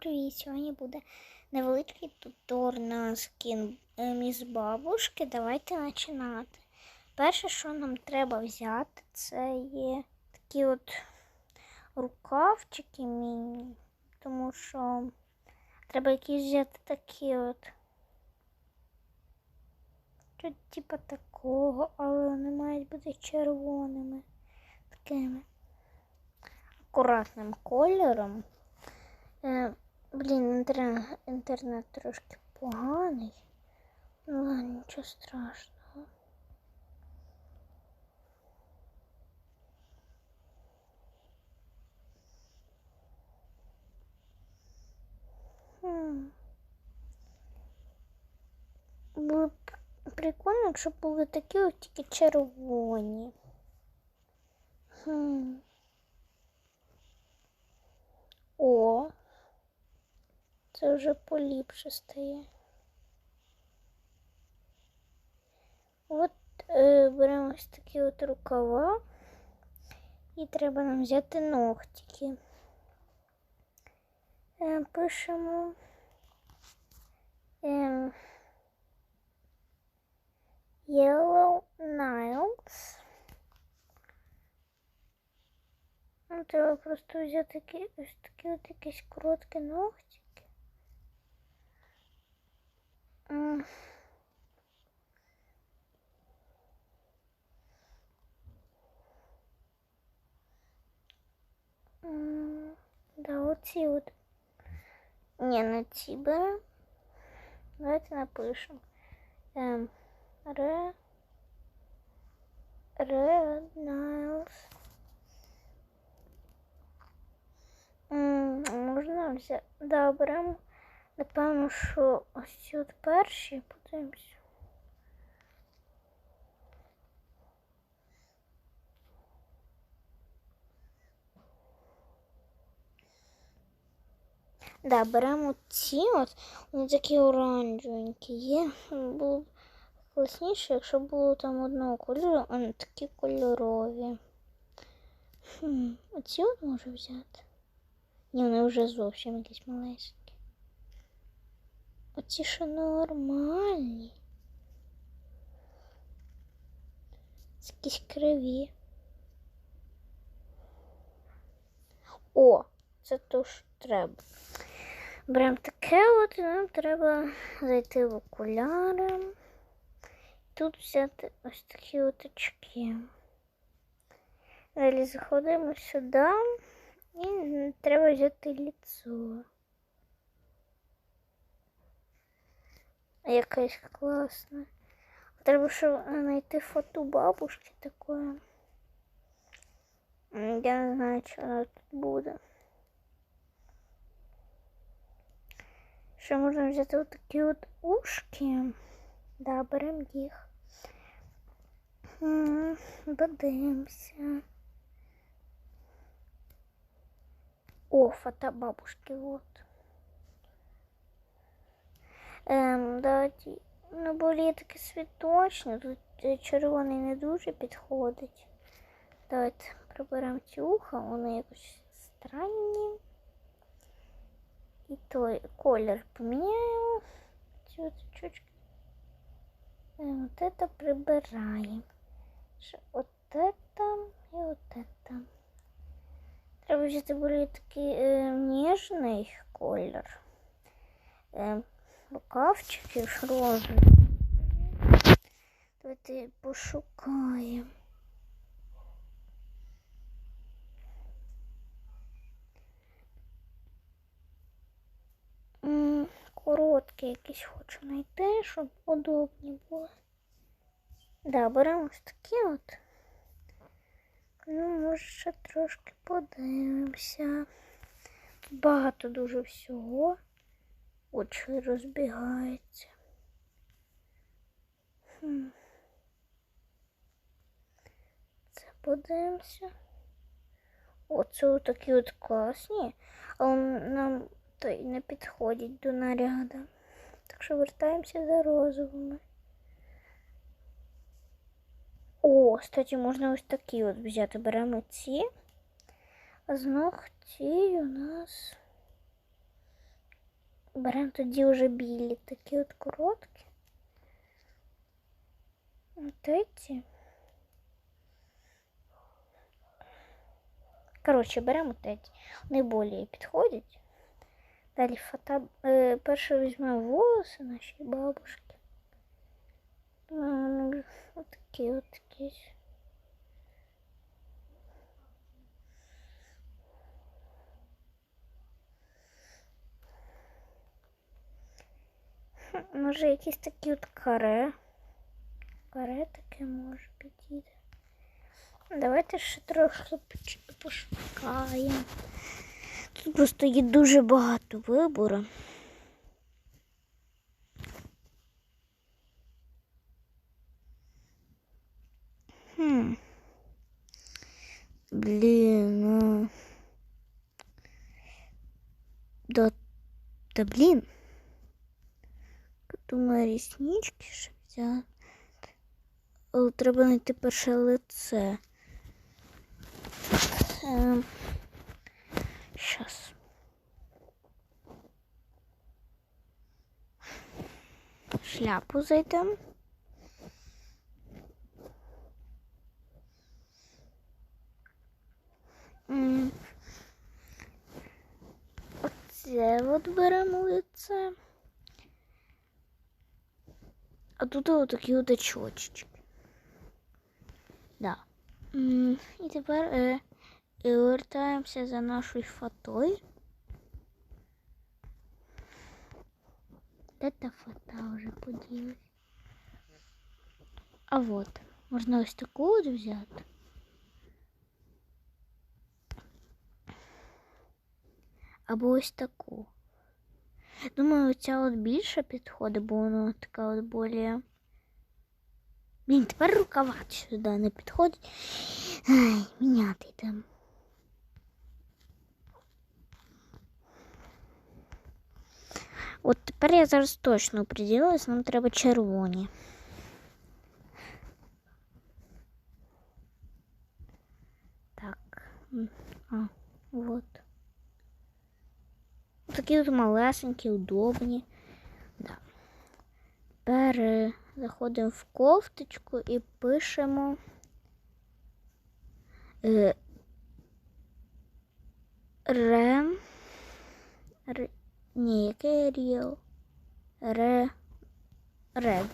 Всім привіт! Сьогодні буде невеличкий тутор на скін е, міс бабушки. Давайте починати. Перше, що нам треба взяти, це є такі от рукавчики міні, тому що треба якісь взяти такі от. Тут типа такого, але вони мають бути червоними такими акуратним кольором. Е, блін, інтернет, інтернет трошки поганий. Ну, ладно, нічого страшного. Хм. Було б прикольно, якщо були такі от тільки червоні. Хм. О, це вже поліпше стає. От е, беремо ось такі от рукава і треба нам взяти ногтики. Е, пишемо е, Yellow Nails. Ну, треба просто взяти такі, ось такі от якісь короткі ногтики. оці от. Ні, не ці беремо. Давайте напишемо. Ем, ре, red nails. М, Можна взяти. Да, беремо. Напевно, що ось ці от перші подивимось. Да, беремо ці от, вони такі оранжевенькі є. Було б класніше, якщо було там одного кольору, а не такі кольорові. Хм, оці от можу взяти. Ні, вони вже зовсім якісь малесенькі. Оці що нормальні. Це якісь криві. О, це то що треба. Беремо таке от і нам треба зайти в окуляри. Тут взяти ось такі от очки. Далі заходимо сюди. І треба взяти лицо. Якесь класне. Треба ще знайти фото бабушки такое. Я не знаю, що вона тут буде. Ще можна взяти от такі от ушки. Да, беремо їх. М, О, фото бабушки, вот. Ем, да, ті- ну, болі таке світочне, тут е, червоний не дуже підходить. Давайте приберемо ці уха, вони якось странні. І той колір поміняємо. Ці от чучки. Ем, от это прибираємо. Ще от это і от это. Треба взяти більш такий е, ніжний колір. Е, рукавчиків розові. Давайте пошукаємо. Короткі якісь хочу знайти, щоб удобні було. Да, беремо ось такі от. Ну, може, ще трошки подивимося. Багато дуже всього. Очі розбігаються. Хм. Це подивимося. Оце такі от класні, але нам той не підходять до наряду. Так що вертаємося за розовими. О, кстати, можна ось такі от взяти. Беремо ці. А з ногті у нас Беремо тоді вже білі, такі от короткі. От ці. Коротше, беремо от ці. Вони більше підходять. Далі фото... е, перше візьмемо волоси нашої бабушки. М, Отакі от якісь. Хм, Може якісь такі от каре. Каре таке може підійти. Давайте ще трохи поч- пошукаємо. Тут просто є дуже багато вибору. Хм. Блін, ну. Да, да блін. Думаю, ріснички ще взяти. Але треба знайти перше лице. Ем, щас. Шляпу зайдемо. М. Оце от беремо лице. А тут вот такі от очочки. Да. М, І тепер е, е, вертаємося за нашою фотою. Де та фото вже поділась? А вот, можна ось таку от взяти. Або ось таку. Думаю, ця от більше підходить, бо вона така от более. Блін, тепер рукава сюди не підходить. Ай, міняти там. От тепер я зараз точно оприділилась, нам треба червоні. Так. м, А, вот. Такі от малесенькі, удобні. Да. Тепер е, заходимо в кофточку і пишемо. Е, ре. Ре. Ні, яке ріл? Ре. Ред.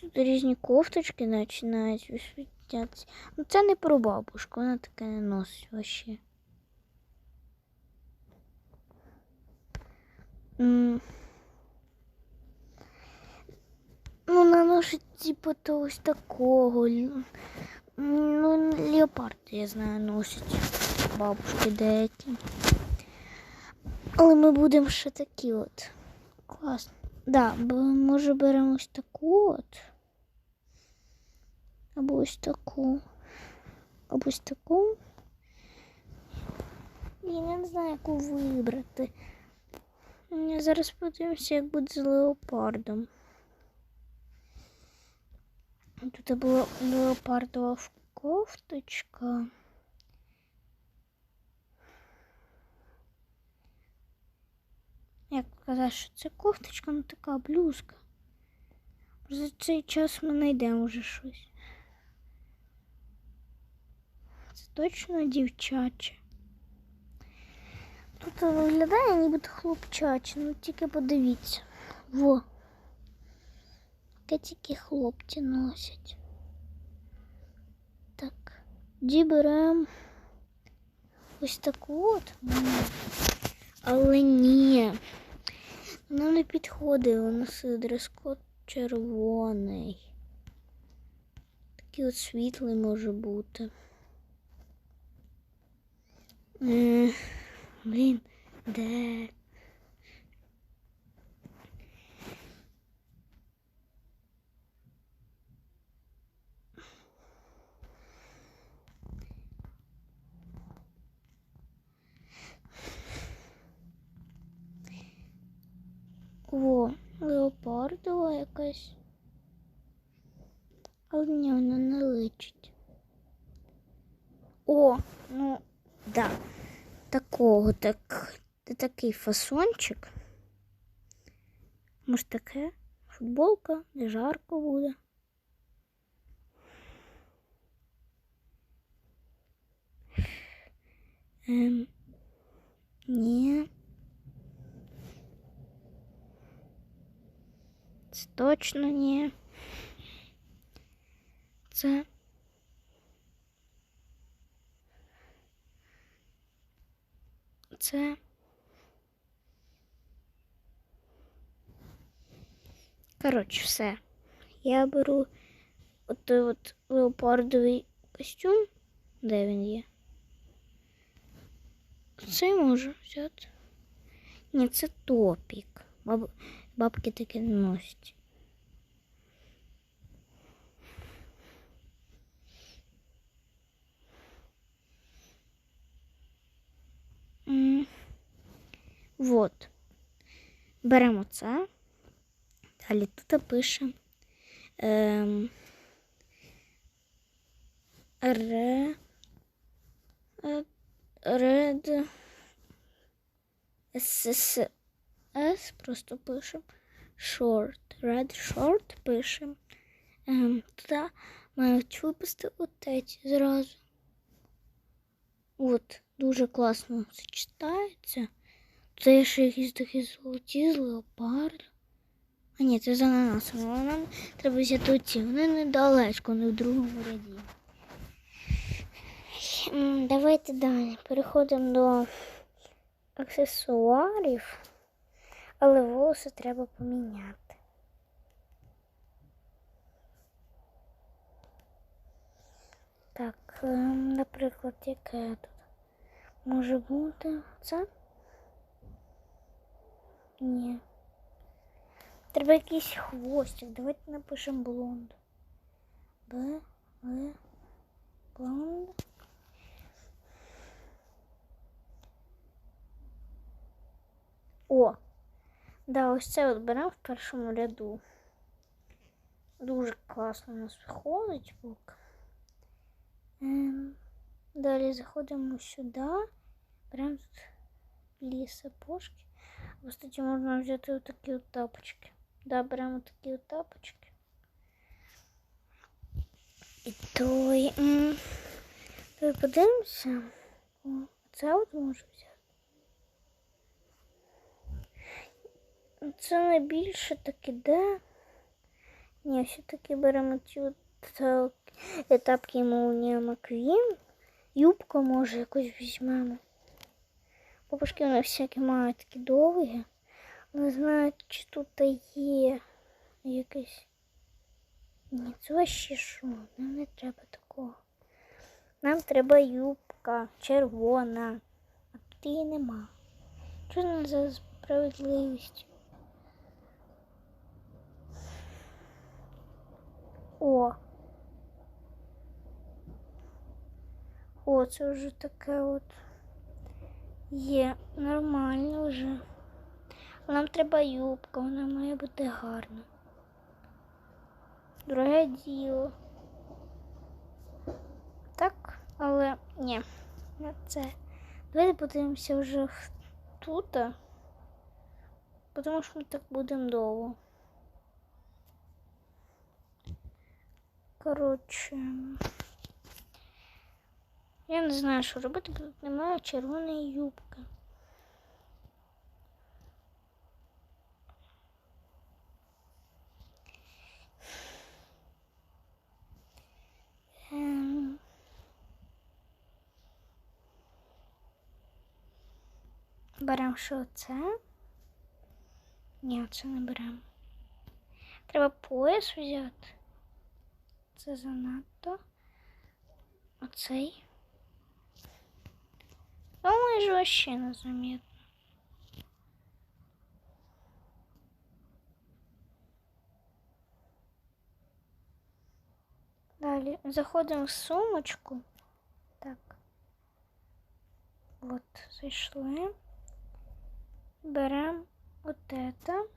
Тут різні кофточки починають висвітлятися. Ну це не про бабушку, вона таке не носить вообще. Ну, вона носить типу то ось такого. Ну, леопард, я знаю, носить бабушки деякі. Але ми будемо ще такі от. Класно. Да, бо може беремо ось таку от. Або ось таку. Або ось таку. Я не знаю, яку вибрати. Я зараз подивимося, як буде з леопардом. Тут була леопардова кофточка. Як казати, що це кофточка, ну така блузка. За цей час ми знайдемо вже щось. Це точно дівчаче. Тут виглядає нібито хлопчаче, ну тільки подивіться. Во. Таке тільки хлопці носять. Так, тоді беремо ось таку от. Але ні. Нам не підходить носити дрес-код червоний. Такий от світлий може бути. Е, Блін, де? О, леопардова якась. Але ні, вона не личить. О, ну, да. Такого так такий фасончик. Може таке футболка, не жарко буде. Ем, ні. Це точно ні. Це. Це. Коротше, все. Я беру от от леопардовий костюм. Де він є? Це можу взяти. Ні, це топік. Баб... Бабки таке не носять. М, Вот. Беремо це. Далі тут пишемо ем, ре, е, ред ССС просто пишемо short. Red short пишемо. Ем, туди мають випустити отець зразу. От, дуже класно сочетається. Це є ще якісь такі золоті з леопард. А ні, це з ананасом. Але нам треба взяти оці. Вони недалечко, не в другому ряді. Давайте далі. Переходимо до аксесуарів, але волоси треба поміняти. Так, ем, наприклад, яке тут може бути це? Ні. Треба якийсь хвостик. Давайте напишемо блонд. Б, Б, блонд. О! Да, ось це от беремо в першому ряду. Дуже класно у нас виходить. Ем, далі заходимо сюди. Беремо тут білі сапожки. Кстати, можна взяти отакі от тапочки. Да, беремо такі от тапочки. І той. Той подивимося. О, це от можу взяти. Це найбільше так іде. Ні, все-таки беремо ці от та- етапки молнія Маквін. Юбку може якось візьмемо. Бабушки вони всякі мають такі довгі. Не знаю, чи тут є якесь. Ні, це вообще що? Нам не треба такого. Нам треба юбка червона. А тут її нема. Що не за справедливість? О. О, це вже таке от є нормально вже. Нам треба юбка, вона має бути гарна. Друге діло. Так, але ні, не це. Давайте подивимося вже тут, тому що ми так будемо довго. Коротше. Я не знаю, що робити, бо тут немає червоної юбки. Ем. Беремо що це? Ні, це не беремо. Треба пояс взяти. Це занадто. Оцей. Ну, майже вообще незаметно. Далі заходимо в сумочку. Так. От, зайшли. Беремо от это.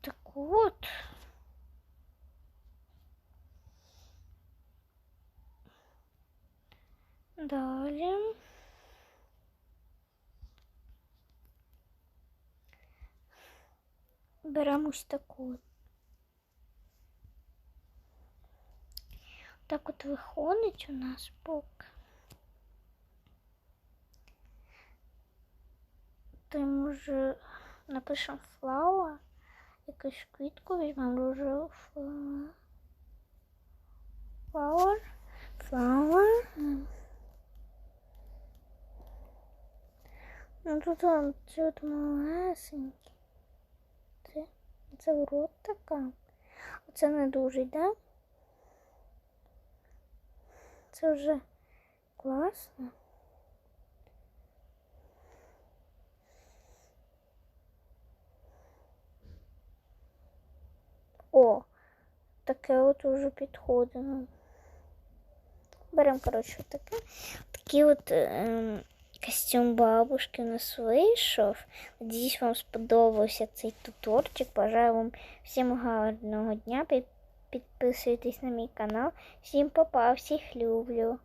Таку от. Далі. Беремо ось таку. Так от виходить у нас бок. Ти може напишемо флауа, якусь квітку візьмемо рожеву флауа. Flower. Flower. Ну тут он ці от малесенькі. Це, це урод така. Оце не дуже йде. Це вже класно. О, таке от уже підходимо. Беремо, коротше, таке. Такий от ем, костюм бабушки у нас вийшов. Надіюсь, вам сподобався цей туторчик. Бажаю вам всім гарного дня. Підписуйтесь на мій канал. Всім па-па, всіх люблю.